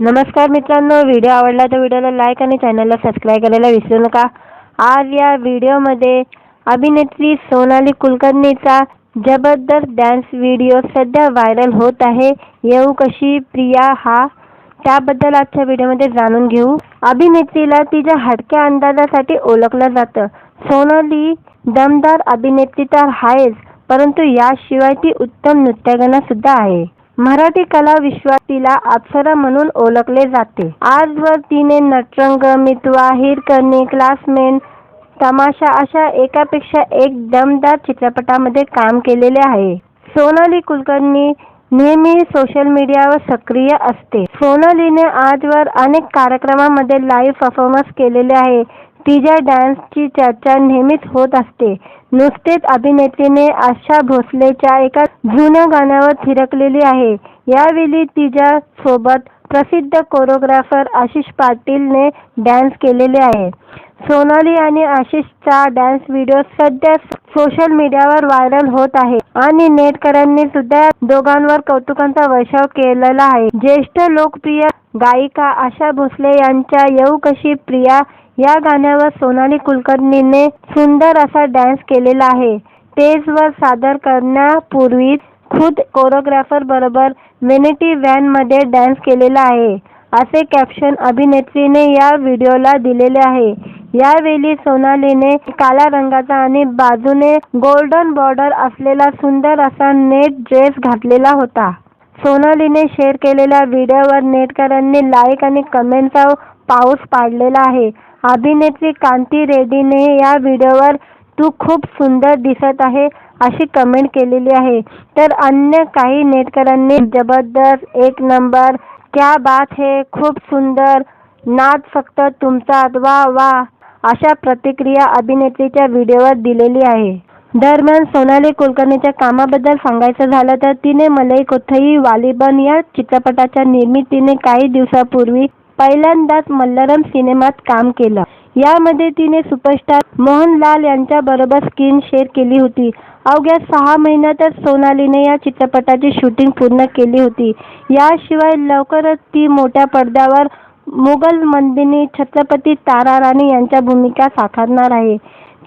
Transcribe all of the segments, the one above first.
नमस्कार मित्रांनो व्हिडिओ आवडला तर व्हिडिओला लाईक आणि चॅनलला सबस्क्राईब करायला विसरू नका. आज या व्हिडिओमध्ये अभिनेत्री सोनाली कुलकर्णीचा जबरदस्त डान्स व्हिडिओ सध्या व्हायरल होत आहे. येऊ कशी प्रिया हा? त्याबद्दल आजच्या व्हिडिओमध्ये जाणून घेऊ. अभिनेत्रीला तिच्या हटक्या अंदाजासाठी ओळखलं जातं. सोनाली दमदार अभिनेत्री तर आहेच परंतु याशिवाय ती उत्तम नृत्यगाना सुद्धा आहे. मराठी कला विश्वात तिला अप्सरा म्हणून ओळखले जाते. आजवर तिने नटरंग मितवा हिरकणी क्लासमेट तमाशा अशा एकापेक्षा एक दमदार चित्रपटामध्ये काम केलेले आहे. सोनाली कुलकर्णी नेहमी सोशल मीडियावर सक्रिय असते. सोनालीने आजवर अनेक कार्यक्रमामध्ये लाईव्ह परफॉर्मन्स केलेले आहे. तिच्या डान्सची चर्चा नेहमीच होत असते. नुसतेच अभिनेत्रीने आशा भोसलेच्या एका जुन्या गाण्यावर थिरकलेली आहे. यावेळी तिच्या सोबत प्रसिद्ध कोरिओग्राफर आशिष पाटीलने डान्स केलेले आहे. सोनाली आणि आशिषचा डान्स व्हिडिओ सध्या सोशल मीडियावर व्हायरल होत आहे आणि नेटकऱ्यांनी सुद्धा दोघांवर कौतुकांचा वर्षाव केलेला आहे. ज्येष्ठ लोकप्रिय गायिका आशा भोसले यांच्या येऊ कशी प्रिया या गाण्यावर सोनाली कुलकर्णीने सुंदर असा डान्स केला केलेला आहे. स्टेजवर सादर करण्यापूर्वी खुद कोरिओग्राफर बरोबर वेनिटी व्हॅनमध्ये डान्स केलेला आहे. असे कॅप्शन अभिनेत्रीने या व्हिडिओला दिलेले आहे. यावेळी सोनालीने काळ्या रंगाचा आणि बाजूने गोल्डन बॉर्डर असलेला सुंदर असा नेट ड्रेस घातलेला होता. सोनालीने शेअर केलेल्या व्हिडिओवर नेटकऱ्यांनी लाईक आणि कमेंटचा पाऊस पाडलेला आहे. अभिनेत्री कांती रेड्डीने या व्हिडिओवर तू खूप सुंदर दिसत आहे अशी कमेंट केलेली आहे. तर अन्य काही नेटकऱ्यांनी जबरदस्त एक नंबर क्या बात है खूप सुंदर नाद फक्त तुमचा वा वा अशा प्रतिक्रिया अभिनेत्रीच्या व्हिडिओवर दिलेली आहे. दरम्यान सोनाली कुलकर्णीच्या कामाबद्दल सांगायचं झालं तर तिने मलई कोथई वालिबन या चित्रपटाच्या निर्मितीने काही दिवसापूर्वी पहिल्यांदाच मल्लरम सिनेमात काम केलं. यामध्ये तिने सुपरस्टार मोहनलाल यांच्या बरोबर स्क्रीन शेअर केली होती. अवघ्या सहा महिन्यातच सोनालीने या चित्रपटाची शूटिंग पूर्ण केली होती. याशिवाय लवकरच ती मोठ्या पडद्यावर मुघल मंदिनी छत्रपती तारा राणी यांच्या भूमिका साकारणार आहे.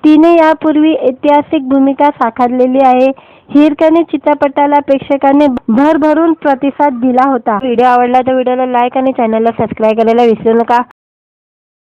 तिने यापूर्वी ऐतिहासिक भूमिका साकारलेली आहे. हिरकणी चित्रपटाला प्रेक्षकांनी भरभरून प्रतिसाद दिला होता. व्हिडिओ आवडला तर व्हिडिओला लाईक आणि चॅनलला सबस्क्राईब करायला विसरू नका.